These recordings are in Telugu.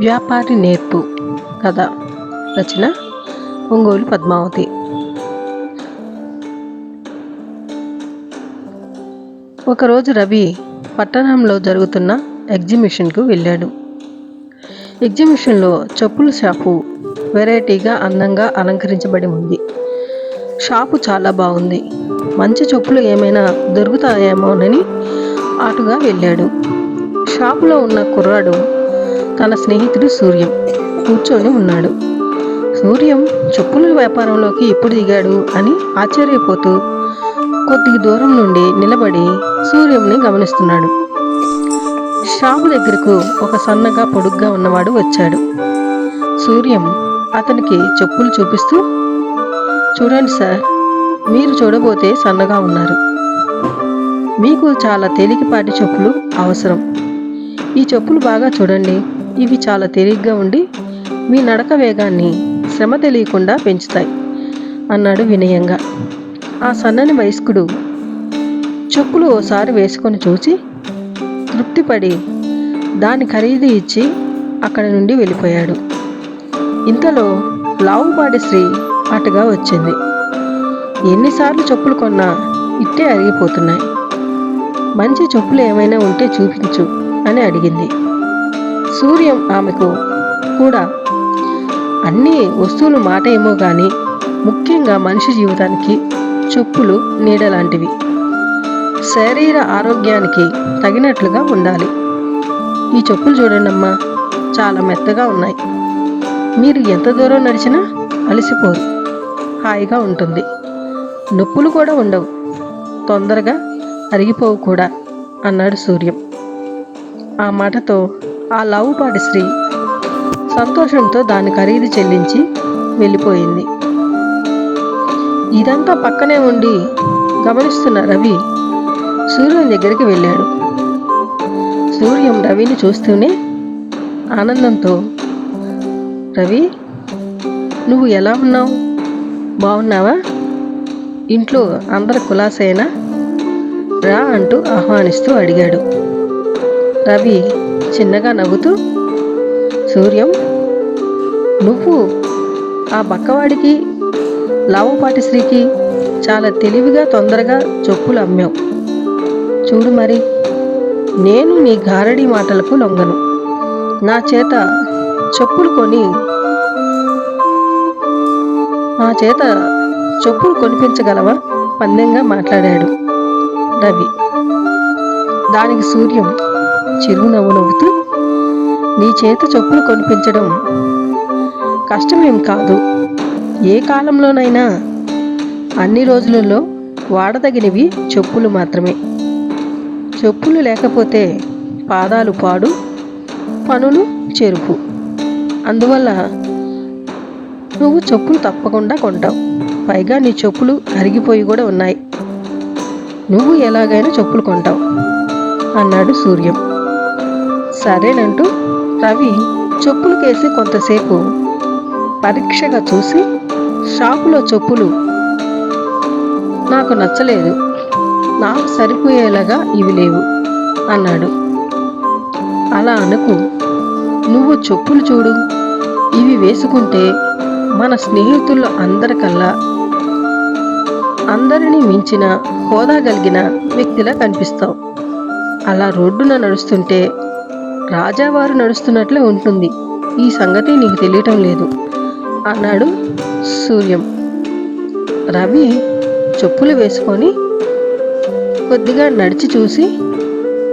వ్యాపారి నేర్పు కథ రచన ఒంగోలు పద్మావతి. ఒకరోజు రవి పట్టణంలో జరుగుతున్న ఎగ్జిబిషన్కు వెళ్ళాడు. ఎగ్జిబిషన్లో చెప్పుల షాపు వెరైటీగా అందంగా అలంకరించబడి ఉంది. షాపు చాలా బాగుంది. మంచి చెప్పులు ఏమైనా దొరుకుతాయేమోనని ఆటుగా వెళ్ళాడు. షాపులో ఉన్న కుర్రాడు తన స్నేహితుడు సూర్యం కూర్చొని ఉన్నాడు. సూర్యం చెప్పుల వ్యాపారంలోకి ఎప్పుడు దిగాడు అని ఆశ్చర్యపోతూ కొద్ది దూరం నుండి నిలబడి సూర్యంని గమనిస్తున్నాడు. షాపు దగ్గరకు ఒక సన్నగా పొడుగ్గా ఉన్నవాడు వచ్చాడు. సూర్యం అతనికి చెప్పులు చూపిస్తూ చూడండి సార్ మీరు చూడబోతే సన్నగా ఉన్నారు. మీకు చాలా తేలికపాటి చెప్పులు అవసరం. ఈ చెప్పులు బాగా చూడండి. ఇవి చాలా తేలిగ్గా ఉండి మీ నడక వేగాన్ని శ్రమ తెలియకుండా పెంచుతాయి అన్నాడు వినయంగా. ఆ సన్నని వయస్కుడు చెప్పులు ఓసారి వేసుకొని చూసి తృప్తిపడి దాని ఖరీదు ఇచ్చి అక్కడి నుండి వెళ్ళిపోయాడు. ఇంతలో లావుపాటి శ్రీ అటుగా వచ్చింది. ఎన్నిసార్లు చెప్పులు కొన్నా ఇట్టే అరిగిపోతున్నాయి. మంచి చెప్పులు ఏమైనా ఉంటే చూపించు అని అడిగింది. సూర్యం ఆమెకు కూడా అన్ని వస్తువులు మాట ఏమో కానీ ముఖ్యంగా మనిషి జీవితానికి చెప్పులు నీడలాంటివి. శరీర ఆరోగ్యానికి తగినట్లుగా ఉండాలి. ఈ చెప్పులు చూడండి అమ్మా చాలా మెత్తగా ఉన్నాయి. మీరు ఎంత దూరం నడిచినా అలసిపోరు. హాయిగా ఉంటుంది. నొప్పులు కూడా ఉండవు. తొందరగా అరిగిపోవు కూడా అన్నాడు సూర్యం. ఆ మాటతో ఆ లావుపాటి స్త్రీ సంతోషంతో దాని ఖరీదు చెల్లించి వెళ్ళిపోయింది. ఇదంతా పక్కనే ఉండి గమనిస్తున్న రవి సూర్యుని దగ్గరికి వెళ్ళాడు. సూర్యం రవిని చూస్తూనే ఆనందంతో రవి నువ్వు ఎలా ఉన్నావు? బాగున్నావా ఇంట్లో అందరు కులాసైనా? రా అంటూ ఆహ్వానిస్తూ అడిగాడు. రవి చిన్నగా నవ్వుతూ సూర్యం నువ్వు ఆ బక్కవాడికి లావుపాటి శ్రీకి చాలా తెలివిగా తొందరగా చెప్పులు అమ్మావు. చూడు మరి నేను నీ గారడి మాటలకు లొంగను. నా చేత చెప్పులు కొని నా చేత చెప్పులు కొనిపించగలవా? పందెంగా మాట్లాడాడు రవి. దానికి సూర్యం చిరునవ్వు నవ్వుతూ నీ చేత చెప్పులు కొనిపించడం కష్టమేం కాదు. ఏ కాలంలోనైనా అన్ని రోజులలో వాడదగినవి చెప్పులు మాత్రమే. చెప్పులు లేకపోతే పాదాలు పాడు పనులు చెరుపు అందువల్ల నువ్వు చెప్పులు తప్పకుండా కొంటావు. పైగా నీ చెప్పులు అరిగిపోయి కూడా ఉన్నాయి. నువ్వు ఎలాగైనా చెప్పులు కొంటావు అన్నాడు సూర్యం. సరేనంటూ రవి చెప్పులు కేసి కొంతసేపు పరీక్షగా చూసి షాపులో చెప్పులు నాకు నచ్చలేదు. నాకు సరిపోయేలాగా ఇవి లేవు అన్నాడు. అలా అనుకు నువ్వు చెప్పులు చూడు. ఇవి వేసుకుంటే మన స్నేహితుల్లో అందరికల్లా అందరినీ మించిన హోదా కలిగిన వ్యక్తిలా కనిపిస్తావు. అలా రోడ్డున నడుస్తుంటే రాజావారు నడుస్తున్నట్లే ఉంటుంది. ఈ సంగతి నీకు తెలియటం లేదు. అన్నాడు సూర్యం. రవి చెప్పులు వేసుకొని కొద్దిగా నడిచి చూసి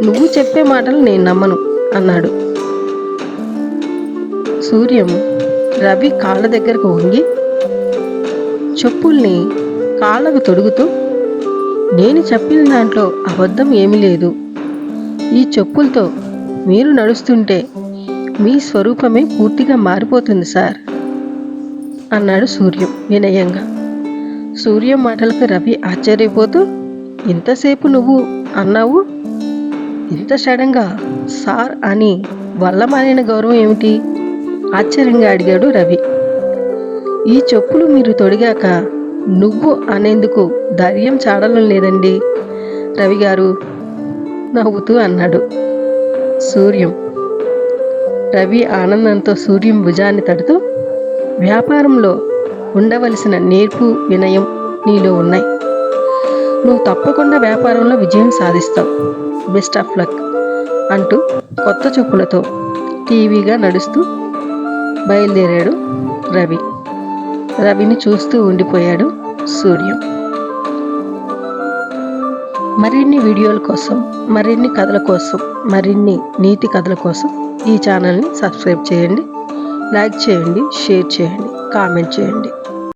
నువ్వు చెప్పే మాటలు నేను నమ్మను అన్నాడు. సూర్యం రవి కాళ్ళ దగ్గరకు వంగి చెప్పుల్ని కాళ్ళకు తొడుగుతూ నేను చెప్పిన దాంట్లో అబద్ధం ఏమీ లేదు. ఈ చెప్పులతో మీరు నడుస్తుంటే మీ స్వరూపమే పూర్తిగా మారిపోతుంది సార్. అన్నాడు సూర్యం వినయంగా. సూర్యం మాటలకు రవి ఆశ్చర్యపోతూ ఇంతసేపు నువ్వు అన్నావు? ఇంత సడన్గా సార్ అని వల్లమాలిన గౌరవం ఏమిటి? ఆశ్చర్యంగా అడిగాడు రవి. ఈ చెప్పులు మీరు తొడిగాక నువ్వు అనేందుకు ధైర్యం చాడడం లేదండి రవి గారు నవ్వుతూ అన్నాడు. సూర్యం. రవి ఆనందంతో సూర్యం భుజాన్ని తడుతూ వ్యాపారంలో ఉండవలసిన నేర్పు వినయం నీలో ఉన్నాయి. నువ్వు తప్పకుండా వ్యాపారంలో విజయం సాధిస్తావు. బెస్ట్ ఆఫ్ లక్ అంటూ కొత్త చెప్పులతో టీవీగా నడుస్తూ బయలుదేరాడు రవి. రవిని చూస్తూ ఉండిపోయాడు సూర్యం. మరిన్ని వీడియోల కోసం మరిన్ని కథల కోసం మరిన్ని నీతి కథల కోసం ఈ ఛానల్ని సబ్స్క్రైబ్ చేయండి. లైక్ చేయండి షేర్ చేయండి కామెంట్ చేయండి.